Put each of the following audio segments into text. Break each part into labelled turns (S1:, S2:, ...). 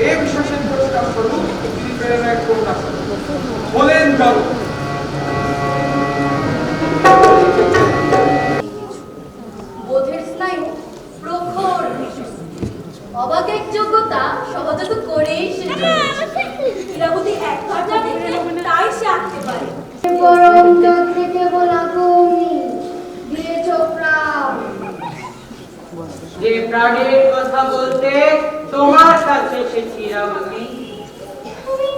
S1: এই বিশ্বাসের পুরস্কার স্বরূপ তিনি এক কন্যা বলেন
S2: অবাকের যোগ্যতা সহজত করেই সে
S3: ইরাবতী একবার যা দেখে তাই সে আঁকতে পারে।
S4: পরম যত্নে কেবল আপনি দিয়েছ প্রাণ
S5: যে প্রাণের কথা বলতে তোমার কাছে এসেছি ইরাবতী
S3: তুমি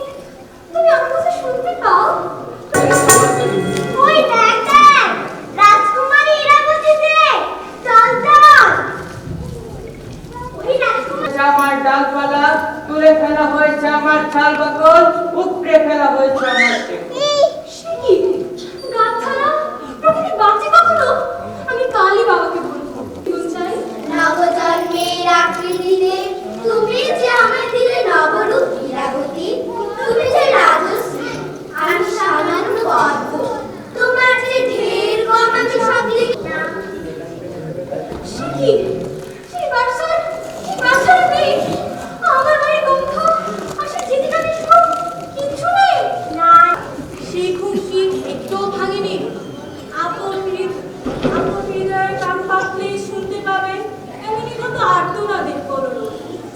S3: তুমি আমার কথা শুনতে পাও?
S4: ওই দেখ দেখ রাজকুমারী ইরাবতী দে চল চল।
S3: ওই রাজকুমার
S5: আমার ডালপালা তুলে ফেলা হয়েছে আমার ছাল বাকল উপড়ে ফেলা হয়েছে আমার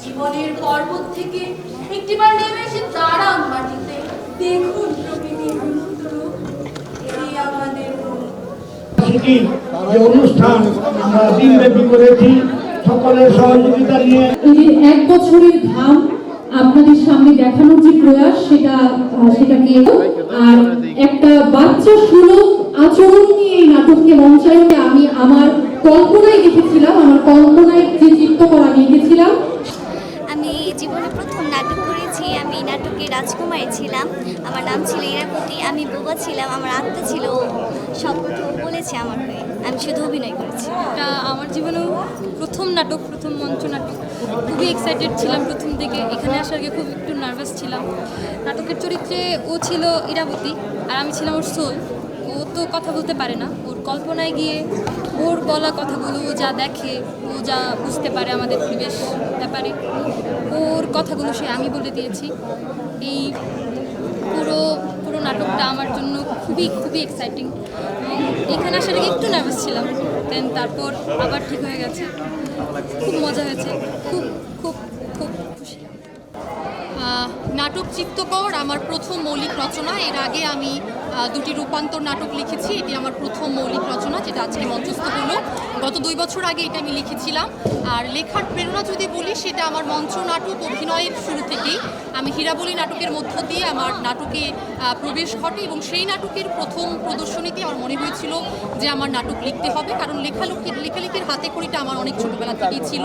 S2: জীবনের পর্বত থেকে একটিবার নেমে এসে দাঁড়ান মাটিতে।
S3: দেখুন প্রকৃতির বিমূর্ত রূপ। এই আমাদের
S6: সিটি যে অনুষ্ঠান আমরা দিনব্যাপী করেছি, সকলের সহযোগিতা নিয়ে।
S7: এই এক বছরের ঘাম আপনাদের সামনে দেখানোর যে প্রয়াস, সেটা সেটাকে আর একটা বাচ্চা সুলভ আচরণ নিয়ে এই নাটককে মঞ্চায়নে আমি আমার কল্পনায় দেখেছিলাম, আমার কল্পনায় যে চিত্রকর আমি এঁকেছিলাম
S8: রাজকুমারী ছিলাম। আমার নাম ছিল ইরাপতি, আমি বোবা ছিলাম, আমার আত্মা ছিল সব কথা বলেছে আমার হয়ে আমি শুধু অভিনয় করেছি।
S9: আমার জীবনেও প্রথম নাটক, প্রথম মঞ্চ নাটক। খুবই এক্সাইটেড ছিলাম প্রথম থেকে এখানে আসার আগে খুব একটু নার্ভাস ছিলাম। নাটকের চরিত্রে ও ছিল ইরাবতী আর আমি ছিলাম ওর সোল ও তো কথা বলতে পারে না। ওর কল্পনায় গিয়ে ওর বলা কথাগুলো, ও যা দেখে, ও যা বুঝতে পারে আমাদের পরিবেশ ব্যাপারে, ওর কথাগুলো সে আমি বলে দিয়েছি। এই পুরো পুরো নাটকটা আমার জন্য খুবই খুবই এক্সাইটিং এখানে আসার আগে একটু নার্ভাস ছিলাম। দেন তারপর আবার ঠিক হয়ে গেছে। খুব মজা হয়েছে। খুব খুব খুব খুশি।
S10: নাটক চিত্তকর আমার প্রথম মৌলিক রচনা। এর আগে আমি দুটি রূপান্তর নাটক লিখেছি। এটি আমার প্রথম মৌলিক রচনা, যেটা আজকে মঞ্চস্থ হলো। গত দুই বছর আগে এটা আমি লিখেছিলাম। আর লেখার প্রেরণা যদি বলি, সেটা আমার মঞ্চ, নাটক, অভিনয়ের শুরু থেকেই। আমি হীরাবলি নাটকের মধ্য দিয়ে আমার নাটকে প্রবেশ ঘটে এবং সেই নাটকের প্রথম প্রদর্শনীতে আমার মনে হয়েছিল যে আমার নাটক লিখতে হবে। কারণ লেখালেখির লেখালেখির হাতে খড়িটা আমার অনেক ছোটবেলা থেকেই ছিল।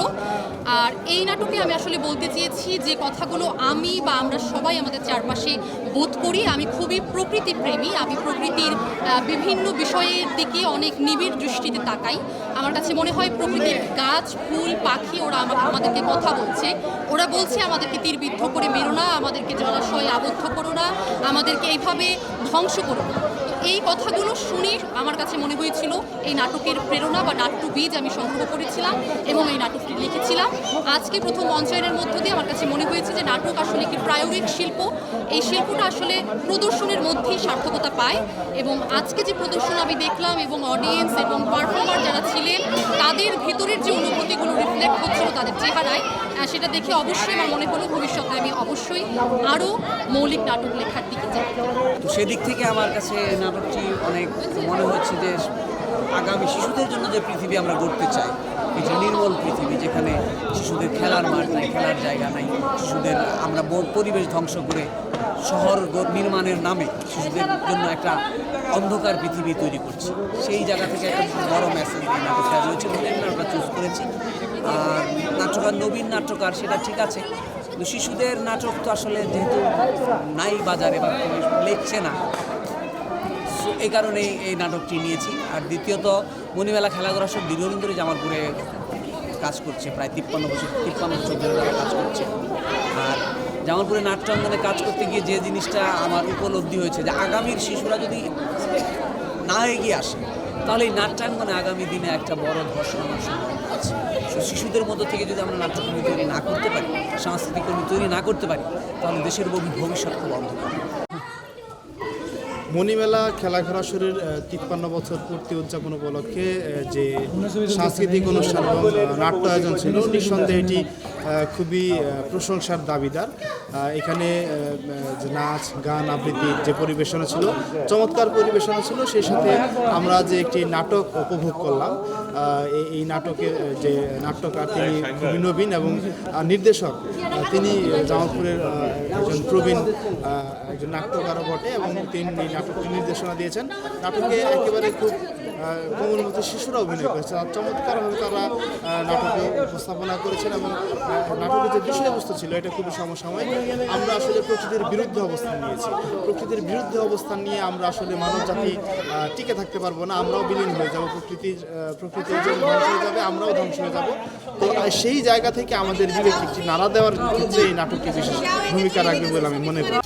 S10: আর এই নাটকে আমি আসলে বলতে চেয়েছি যে কথাগুলো আমি বা আমরা সবাই আমাদের চারপাশে বোধ করি। আমি খুবই প্রকৃতি প্রেমী আমি প্রকৃতির বিভিন্ন বিষয়ের দিকে অনেক নিবিড় দৃষ্টিতে তাকাই। আমার কাছে মনে হয় প্রকৃতির গাছ, ফুল, পাখি, ওরা আমাদেরকে কথা বলছে। ওরা বলছে, আমাদেরকে তীরবিদ্ধ করে মেরো না, আমাদেরকে জলাশয়ে আবদ্ধ করো না, আমাদেরকে এইভাবে ধ্বংস করো না। এই কথাগুলো শুনে আমার কাছে মনে হয়েছিল, এই নাটকের প্রেরণা বা নাট্য বীজ আমি সংগ্রহ করেছিলাম এবং এই নাটকটি লিখেছিলাম। আজকে প্রথম মঞ্চায়নের মধ্য দিয়ে আমার কাছে মনে হয়েছে যে নাটক আসলে একটি প্রায়োগিক শিল্প। এই শিল্পটা আসলে প্রদর্শনের মধ্যেই সার্থকতা পায় এবং আজকে যে প্রদর্শন আমি দেখলাম এবং অডিয়েন্স এবং পারফর্মার যারা ছিলেন, তাদের ভেতরের যে অনুভূতিগুলো হচ্ছিল তাদের চেহারায় সেটা দেখে অবশ্যই আমার মনে হলো ভবিষ্যতে আমি অবশ্যই আরও মৌলিক নাটক লেখার দিকে যাব।
S11: তো সেদিক থেকে আমার কাছে নাটকটি অনেক মনে হচ্ছে যে আগামী শিশুদের জন্য যে পৃথিবী আমরা গড়তে চাই যে নির্মল পৃথিবী, যেখানে শিশুদের খেলার মাঠ নাই, খেলার জায়গা নাই, শিশুদের আমরা পরিবেশ ধ্বংস করে শহর নির্মাণের নামে শিশুদের জন্য একটা অন্ধকার পৃথিবী তৈরি করছি। সেই জায়গা থেকে একটা বড় মেসেজ এই নাটকটা রয়েছে বলে আমরা চুজ করেছি। আর নাট্যকার নবীন নাট্যকার, সেটা ঠিক আছে শিশুদের নাটক তো আসলে যেহেতু নাই বাজারে বা লেখছে না এই কারণেই এই নাটকটি নিয়েছি। আর দ্বিতীয়ত মণিমেলা খেলাঘর সব দীর্ঘদিন ধরে জামালপুরে কাজ করছে, প্রায় তিপ্পান্ন বছর তিপ্পান্ন বছর ধরে তারা কাজ করছে। আর জামালপুরে নাট্যাঙ্গনে কাজ করতে গিয়ে যে জিনিসটা আমার উপলব্ধি হয়েছে যে আগামীর শিশুরা যদি না এগিয়ে আসে, তাহলে এই নাট্যাঙ্গনে আগামী দিনে একটা বড় ধর্ষণ সম্ভাবনা আছে। শিশুদের মধ্যে থেকে যদি আমরা নাট্যকর্মী তৈরি না করতে পারি, সাংস্কৃতিক কর্মী তৈরি না করতে পারি, তাহলে দেশের ভবি- ভবিষ্যৎ খুব অন্ধকার।
S12: মণিমেলা খেলাঘরা শরীর তিপ্পান্ন বছর পূর্তি উদযাপন উপলক্ষে যে সাংস্কৃতিক অনুষ্ঠান এবং নাট্য আয়োজন ছিল, নিঃসন্দেহে এটি খুবই প্রশংসার দাবিদার। এখানে যে নাচ, গান আবৃত্তির যে পরিবেশনা ছিল, চমৎকার পরিবেশনা ছিল, সেই সাথে আমরা যে একটি নাটক উপভোগ করলাম এই- নাটকের যে নাট্যকার তিনি খুবই নবীন এবং নির্দেশক তিনি জামালপুরের একজন প্রবীণ একজন নাট্যকারও বটে এবং তিনি নাটকটি নির্দেশনা দিয়েছেন। নাটকে একেবারে খুব কোমলমত শিশুরা অভিনয় করেছে। চমৎকারভাবে তারা নাটকে উপস্থাপনা করেছেন এবং নাটকের যে বিষয়বস্তু ছিল, এটা খুবই সমসাময়িক। আমরা আসলে প্রকৃতির বিরুদ্ধে অবস্থান নিয়েছি। প্রকৃতির বিরুদ্ধে অবস্থান নিয়ে আমরা আসলে মানব জাতি টিকে থাকতে পারব না, আমরাও বিলীন হয়ে যাব প্রকৃতির প্রকৃতির যে ধ্বংস হয়ে যাবে, আমরাও ধ্বংস হয়ে যাব। তো সেই জায়গা থেকে আমাদের বিবেক একটি নাড়া দেওয়ার ক্ষেত্রে এই নাটকটি বিশেষ ভূমিকা রাখবে বলে আমি মনে করি।